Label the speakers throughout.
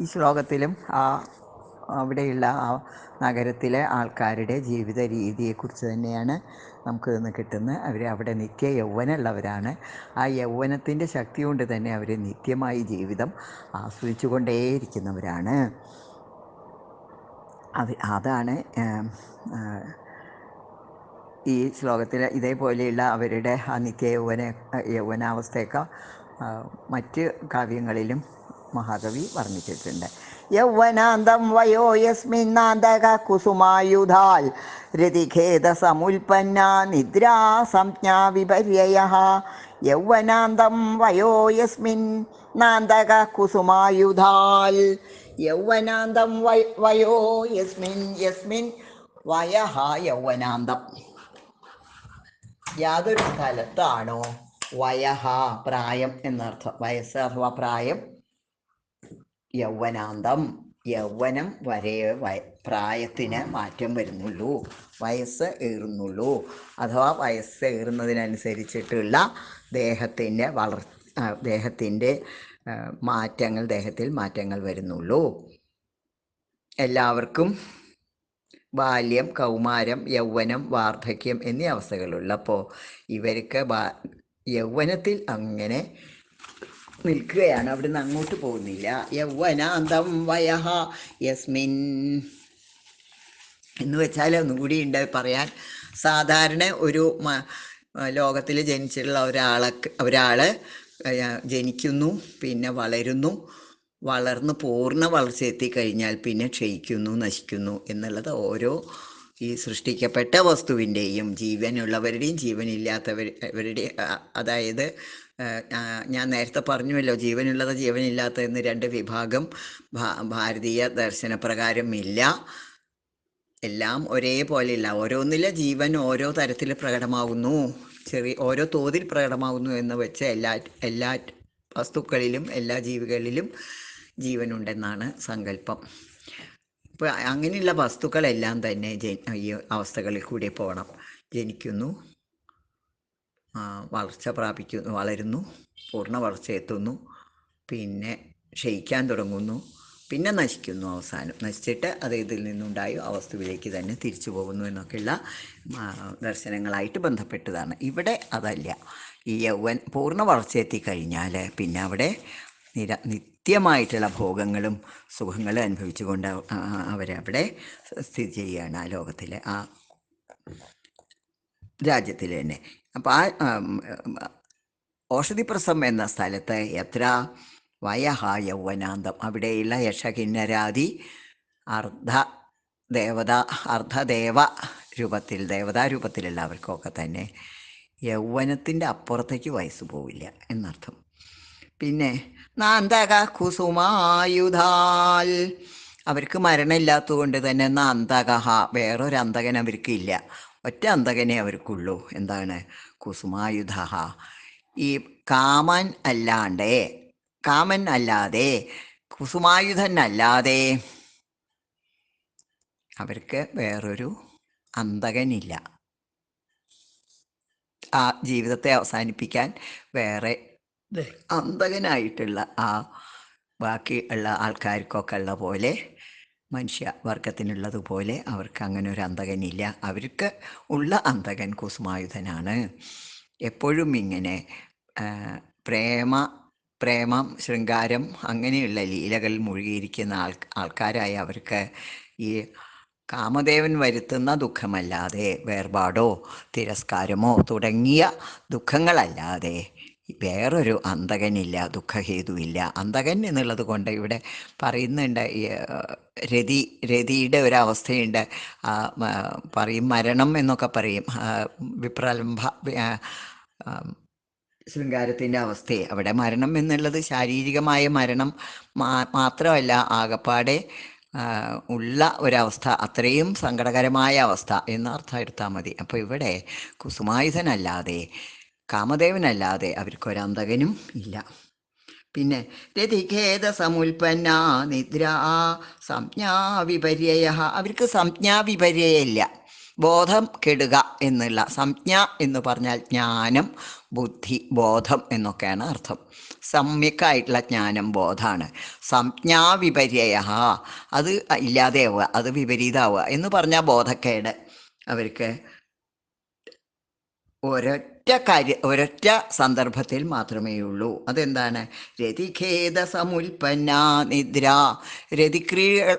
Speaker 1: ഈ ശ്ലോകത്തിലും ആ അവിടെയുള്ള ആ നഗരത്തിലെ ആൾക്കാരുടെ ജീവിത രീതിയെക്കുറിച്ച് തന്നെയാണ് നമുക്ക് ഇന്ന് കിട്ടുന്നത്. അവർ അവിടെ നിത്യ യൗവനമുള്ളവരാണ്. ആ യൗവനത്തിന്റെ ശക്തി കൊണ്ട് തന്നെ അവർ നിത്യമായി ജീവിതം ആസ്വദിച്ചു കൊണ്ടേയിരിക്കുന്നവരാണ് അത് അതാണ് ഈ ശ്ലോകത്തിൽ ഇതേപോലെയുള്ള അവരുടെ ആ നിത്യ യൗവന യൗവനാവസ്ഥയൊക്കെ മറ്റ് കാവ്യങ്ങളിലും മഹാകവി വർണിച്ചിട്ടുണ്ട്. യൗവനാന്തം വയോ യസ്മിന്നാന്തക കുസുമായുധാൽ രതിഖേദ സമുൽപ്പന്ന നിദ്രാ സംജ്ഞാ വിപര്യ യൗവനാന്തം വയോ യസ്മിൻ നാന്തക കുസുമായുധാൽ യൗവനാന്തം വയോ യസ്മിൻ യസ്മിൻ വയഹ യൗവനാന്തം. യാതൊരു സ്ഥലത്താണോ വയഹ പ്രായം എന്നർത്ഥം? വയസ്സ് അഥവാ പ്രായം യൗവനാന്തം യൗവനം വരെ പ്രായത്തിന് മാറ്റം വരുന്നുള്ളൂ വയസ്സ് ഏറുന്നുള്ളൂ. അഥവാ വയസ്സ് ഏറുന്നതിനനുസരിച്ചിട്ടുള്ള ദേഹത്തിന്റെ വളർ ദേഹത്തിന്റെ മാറ്റങ്ങൾ ദേഹത്തിൽ മാറ്റങ്ങൾ വരുന്നുള്ളൂ. എല്ലാവർക്കും ബാല്യം കൗമാരം യൗവനം വാർദ്ധക്യം എന്നീ അവസ്ഥകളുള്ളപ്പോൾ ഇവർക്ക് യൗവനത്തിൽ അങ്ങനെ നിൽക്കുകയാണ്. അവിടുന്ന് അങ്ങോട്ട് പോകുന്നില്ല. യൗവനാന്തം വയഹ യസ്മിൻ. എന്ന് വെച്ചാൽ ഒന്നുകൂടി ഉണ്ട് പറയാൻ. സാധാരണ ഒരു ലോകത്തിൽ ജനിച്ചിട്ടുള്ള ഒരാളെ ഒരാൾ ജനിക്കുന്നു പിന്നെ വളരുന്നു. വളർന്ന് പൂർണ വളർച്ച എത്തിക്കഴിഞ്ഞാൽ പിന്നെ ക്ഷയിക്കുന്നു നശിക്കുന്നു എന്നുള്ളത് ഓരോ ഈ സൃഷ്ടിക്കപ്പെട്ട വസ്തുവിന്റെയും ജീവനുള്ളവരുടെയും ജീവനില്ലാത്തവരുടെ അതായത് ഞാൻ നേരത്തെ പറഞ്ഞുവല്ലോ ജീവനുള്ളത് ജീവനില്ലാത്ത എന്ന് രണ്ട് വിഭാഗം ഭാരതീയ ദർശനപ്രകാരം ഇല്ല. എല്ലാം ഒരേപോലെയില്ല. ഓരോന്നിലെ ജീവൻ ഓരോ തരത്തിൽ പ്രകടമാവുന്നു. ചെറിയ ഓരോ തോതിൽ പ്രകടമാവുന്നു എന്ന് വെച്ച് എല്ലാ എല്ലാ വസ്തുക്കളിലും എല്ലാ ജീവികളിലും ജീവനുണ്ടെന്നാണ് സങ്കല്പം. ഇപ്പോൾ അങ്ങനെയുള്ള വസ്തുക്കളെല്ലാം തന്നെ ഈ അവസ്ഥകളിൽ കൂടി പോകണം ജനിക്കുന്നു. വളർച്ച പ്രാപിക്കുന്നു വളരുന്നു പൂർണ വളർച്ച എത്തുന്നു പിന്നെ ക്ഷയിക്കാൻ തുടങ്ങുന്നു പിന്നെ നശിക്കുന്നു അവസാനം. നശിച്ചിട്ട് അത് ഇതിൽ നിന്നുണ്ടായ ആ വസ്തുവിലേക്ക് തന്നെ തിരിച്ചു പോകുന്നു എന്നൊക്കെയുള്ള ദർശനങ്ങളായിട്ട് ബന്ധപ്പെട്ടതാണ്. ഇവിടെ അതല്ല. ഈ യൗവൻ പൂർണ വളർച്ച എത്തിക്കഴിഞ്ഞാൽ പിന്നെ അവിടെ നിര നിത്യമായിട്ടുള്ള ഭോഗങ്ങളും സുഖങ്ങളും അനുഭവിച്ചുകൊണ്ട് അവരവിടെ സ്ഥിതി ചെയ്യുകയാണ് ആ ലോകത്തിലെ. ആ രാജ്യത്തിൽ തന്നെ അപ്പോൾ ആ ഔഷധിപ്രസം എന്ന സ്ഥലത്ത് എത്ര വയഹ യൗവനാന്തം. അവിടെയുള്ള യക്ഷകിന്നരാതി അർദ്ധ ദേവത അർദ്ധദേവ രൂപത്തിൽ ദേവതാ രൂപത്തിലുള്ളവർക്കൊക്കെ തന്നെ യൗവനത്തിന്റെ അപ്പുറത്തേക്ക് വയസ്സ് പോവില്ല എന്നർത്ഥം. പിന്നെ നാന്തക കുസുമായുധാൽ. അവർക്ക് മരണമില്ലാത്തതുകൊണ്ട് തന്നെ നാന്തകഹ വേറൊരു അന്തകൻ അവർക്ക് ഇല്ല ഒറ്റ അന്തകനെ അവർക്കുള്ളൂ. എന്താണ്? കുസുമായുധ ഈ കാമൻ അല്ലാണ്ട് കാമൻ അല്ലാതെ കുസുമായുധൻ അല്ലാതെ അവർക്ക് വേറൊരു അന്തകനില്ല ആ ജീവിതത്തെ അവസാനിപ്പിക്കാൻ വേറെ അന്തകനായിട്ടുള്ള ആ ബാക്കി ഉള്ള ആൾക്കാർക്കൊക്കെ ഉള്ള പോലെ മനുഷ്യ വർഗത്തിനുള്ളതുപോലെ അവർക്ക് അങ്ങനെ ഒരു അന്തകനില്ല അവർക്ക് ഉള്ള അന്തകൻ കുസുമായുധനാണ്. എപ്പോഴും ഇങ്ങനെ പ്രേമ പ്രേമം ശൃംഗാരം അങ്ങനെയുള്ള ലീലകൾ മുഴുകിയിരിക്കുന്ന ആൾ ആൾക്കാരായ അവർക്ക് ഈ കാമദേവൻ വരുത്തുന്ന ദുഃഖമല്ലാതെ വേർപാടോ തിരസ്കാരമോ തുടങ്ങിയ ദുഃഖങ്ങളല്ലാതെ വേറൊരു അന്തകനില്ല ദുഃഖഹേതുവില്ല. അന്തകൻ എന്നുള്ളത് കൊണ്ട് ഇവിടെ പറയുന്നുണ്ട് രതി രതിയുടെ ഒരവസ്ഥയുണ്ട്. പറയും മരണം എന്നൊക്കെ പറയും. വിപ്രലംഭ ശൃംഗാരത്തിന്റെ അവസ്ഥയെ. അവിടെ മരണം എന്നുള്ളത് ശാരീരികമായ മരണം മാത്രമല്ല ആകപ്പാടെ ഉള്ള ഒരവസ്ഥ അത്രയും സങ്കടകരമായ അവസ്ഥ എന്നർത്ഥം എടുത്താൽ മതി. അപ്പോൾ ഇവിടെ കുസുമായുധനല്ലാതെ കാമദേവനല്ലാതെ അവർക്കൊരന്തകനും ഇല്ല. പിന്നെ രതിഖേദ സമുൽപ്പന്ന നിദ്ര സംജ്ഞാവിപര്യ അവർക്ക് സംജ്ഞാവിപര്യയില്ല. ബോധം കെടുക എന്നുള്ള സംജ്ഞ എന്ന് പറഞ്ഞാൽ ജ്ഞാനം ബുദ്ധി ബോധം എന്നൊക്കെയാണ് അർത്ഥം. സമ്യക്കായിട്ടുള്ള ജ്ഞാനം ബോധമാണ് സംജ്ഞാവിപര്യ അത് ഇല്ലാതെയാവുക അത് വിപരീതമാവുക എന്ന് പറഞ്ഞാൽ ബോധക്കേട്. അവർക്ക് ഒരൊറ്റ കാര്യ ഒരൊറ്റ സന്ദർഭത്തിൽ മാത്രമേ ഉള്ളൂ അതെന്താണ്? രതിഖേദ സമുൽപ്പന്ന നിദ്ര രതിക്രീഡ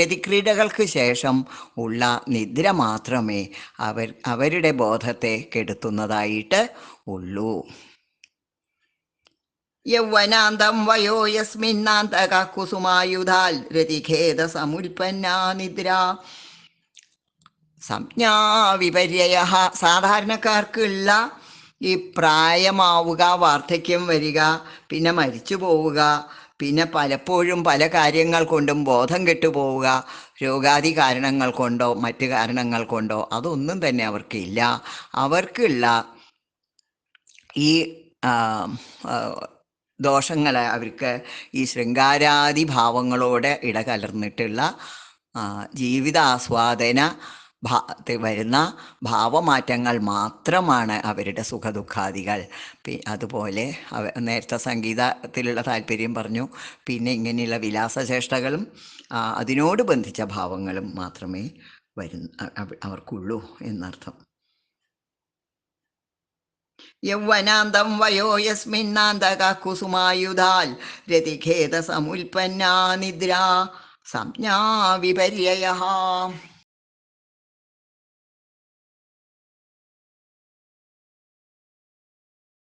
Speaker 1: രതിക്രീഡകൾക്ക് ശേഷം ഉള്ള നിദ്ര മാത്രമേ അവർ അവരുടെ ബോധത്തെ കെടുത്തുന്നതായിട്ട് ഉള്ളൂ. യൗവനാന്തം വയോ യസ്മിന്നാന്തക കുസുമായുധാൽ രതിഖേദ സമുൽപ്പന്ന നിദ്ര. സംജ്ഞാവിപര്യ സാധാരണക്കാർക്കുള്ള ഈ പ്രായമാവുക വാർദ്ധക്യം വരിക പിന്നെ മരിച്ചു പോവുക പിന്നെ പലപ്പോഴും പല കാര്യങ്ങൾ കൊണ്ടും ബോധം കെട്ടുപോവുക രോഗാദി കാരണങ്ങൾ കൊണ്ടോ മറ്റ് കാരണങ്ങൾ കൊണ്ടോ അതൊന്നും തന്നെ അവർക്കില്ല. അവർക്കുള്ള ഈ ദോഷങ്ങളെ അവർക്ക് ഈ ശൃംഗാരാദി ഭാവങ്ങളോട് ഇടകലർന്നിട്ടുള്ള ജീവിതാസ്വാദന ഭാ വരുന്ന ഭാവമാറ്റങ്ങൾ മാത്രമാണ് അവരുടെ സുഖദുഃഖാദികൾ. അതുപോലെ അവ നേരത്തെ സംഗീതത്തിലുള്ള താല്പര്യം പറഞ്ഞു. പിന്നെ ഇങ്ങനെയുള്ള വിലാസചേഷ്ടകളും അതിനോട് ബന്ധിച്ച ഭാവങ്ങളും മാത്രമേ വരുന്ന അവർക്കുള്ളൂ എന്നർത്ഥം. യൗവനാന്തം വയോ യസ്മിന്നാന്തക കുസുമായുധാൽ രതിഖേദ നിദ്ര സംജ്ഞാ വിപര്യ